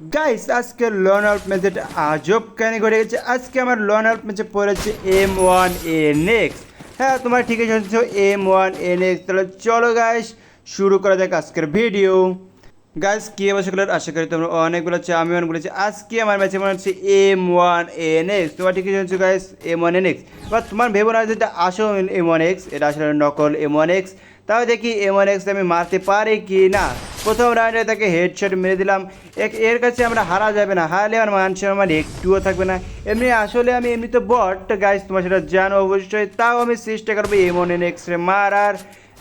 Guys আজকে loan out ম্যাচে আজব কেন ঘটে গেছে। আজকে আমার লন আউট ম্যাচে পড়েছে এম ওয়ান এ নেক্সট হ্যাঁ তোমার ঠিকই শুনছো এম ওয়ান এ নেক্সট তাহলে চলো গাইস শুরু করা যাক আজকের ভিডিও গাইস কি করলে আশা করি তোমরা অনেকগুলো হচ্ছে আমি অনেক বলেছি আজকে আমার ম্যাচে মনে হচ্ছে এম ওয়ান এন এক্স তোমার ঠিকই শুনছো guys M one N X এবার তোমার ভেবো না যেটা আসো এম ওয়ান এক্স এটা আসলে নকল এম ওয়ান এক্স তাও দেখি এম ওয়ান এক্স আমি মারতে পারি কি না। প্রথম রাউন্ডে তাকে হেডশট মেরে দিলাম। এর কাছে আমরা হারা যাবে না। হারলে আমার মানুষের আমার একটুও থাকবে না। এমনি আসলে আমি এমনি তো বট। গাইস তোমার সেটা জানো অবশ্যই। তাও আমি চেষ্টা করব M one N X ray মারার।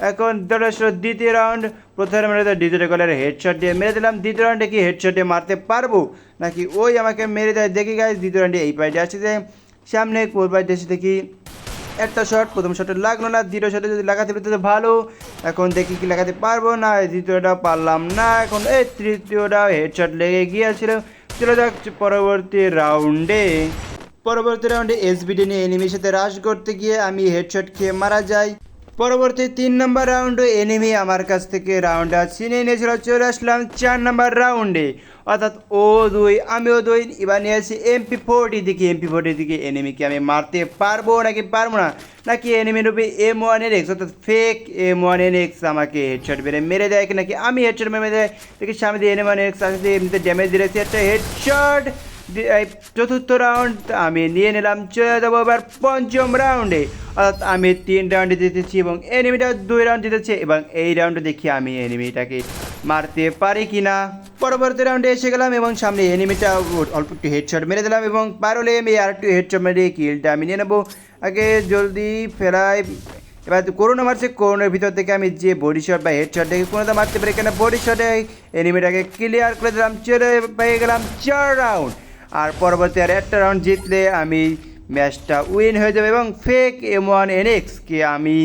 এখন ধরো দ্বিতীয় রাউন্ড। প্রথম রাউন্ডে দ্বিতীয় কলের হেডশট দিয়ে মেরে দিলাম। দ্বিতীয় রাউন্ডে কি হেডশট দিয়ে মারতে পারব? নাকি ওই আমাকে মেরে দেয়? দেখি গাইস দ্বিতীয় রাউন্ডে এই পাইটে আসছে যে সামনে কোর পাইটে এসে দেখি। একটা শট প্রথম শটে লাগল না, দ্বিতীয় শটে যদি লাগাতে পারতো তো ভালো। এখন দেখি কি লাগাতে পারব না দ্বিতীয়টা পারলাম না, এখন এই তৃতীয়টা হেডশট লেগে গিয়েছিল। চলে যাক পরবর্তী রাউন্ডে পরবর্তী রাউন্ডে এসবিডি নিয়ে এনিমির সাথে রাশ করতে গিয়ে আমি হেডশট খেয়ে মারা যাই। পরবর্তী তিন নম্বর রাউন্ডে এনিমি আমার কাছ থেকে রাউন্ডটা ছিনিয়ে নিয়েছিল চলে আসলাম চার নম্বর রাউন্ডে। অর্থাৎ ও দুই, আমিও দুই, এবার নিয়েছি এমপি ফোরটি দিকে। এমপি ফোরটি দিকে এনিমিকে আমি মারতে পারব নাকি পারব না? নাকি এনিমি রূপে এম ওয়ানের এক্স অর্থাৎ fake M one N X আমাকে হেডশট মেরে মেরে দেয় কি নাকি আমি হেডশট মেরে দেয়? দেখি সামনে দিয়ে এম ওয়ান এক্স আসছে, এমনিতে ড্যামেজ দিয়েছে একটা হেডশট চতুর্থ রাউন্ড আমি নিয়ে নিলাম, চলে যাব এবার পঞ্চম রাউন্ডে অর্থাৎ আমি তিন রাউন্ডে জিতেছি এবং এনিমিটা দুই রাউন্ড জিতেছে এবং এই রাউন্ডে দেখি আমি এনিমিটাকে মারতে পারি কি না পরবর্তী রাউন্ডে এসে গেলাম এবং সামনে এনিমিটা অল্প একটু হেডশট মেরে দিলাম এবং পারলে আমি আর একটু হেডশট মেরে কিলটা আমি নিয়ে নেব। আগে জলদি ফেরাই এবার করোনা মারছে করোনার ভিতর থেকে আমি যে বডি শট বা হেড শট দেখে কোনোটা মারতে পারি কেন বডি শটে এনিমিটাকে ক্লিয়ার করে দিলাম, চলে পেয়ে গেলাম চার রাউন্ড আর পরবর্তী আর একটা রাউন্ড জিতলে আমি ম্যাচটা উইন হয়ে যাবে এবং ফেক এম ওয়ান এন এনএক্সকে আমি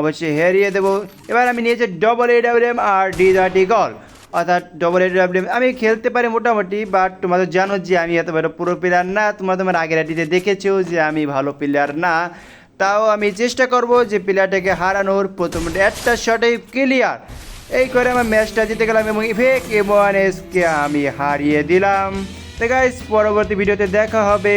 অবশ্যই হারিয়ে দেবো। এবার আমি নিয়েছি double A W M R D dirty gal অর্থাৎ ডবল এ ডাব্লিউ আমি খেলতে পারি মোটামুটি বাট তোমাদের জানো যে আমি এত বড় পুরো প্লেয়ার না। তোমরা তোমার আগের আটিতে দেখেছ যে আমি ভালো প্লেয়ার না। তাও আমি চেষ্টা করব যে প্লেয়ারটাকে হারানোর। প্রথম একটা শটেই ক্লিয়ার এই করে আমার ম্যাচটা জিতে গেলাম এবং ইফেক এম ওয়ান এসকে আমি হারিয়ে দিলাম। তো গাইস পরবর্তী ভিডিওতে দেখা হবে।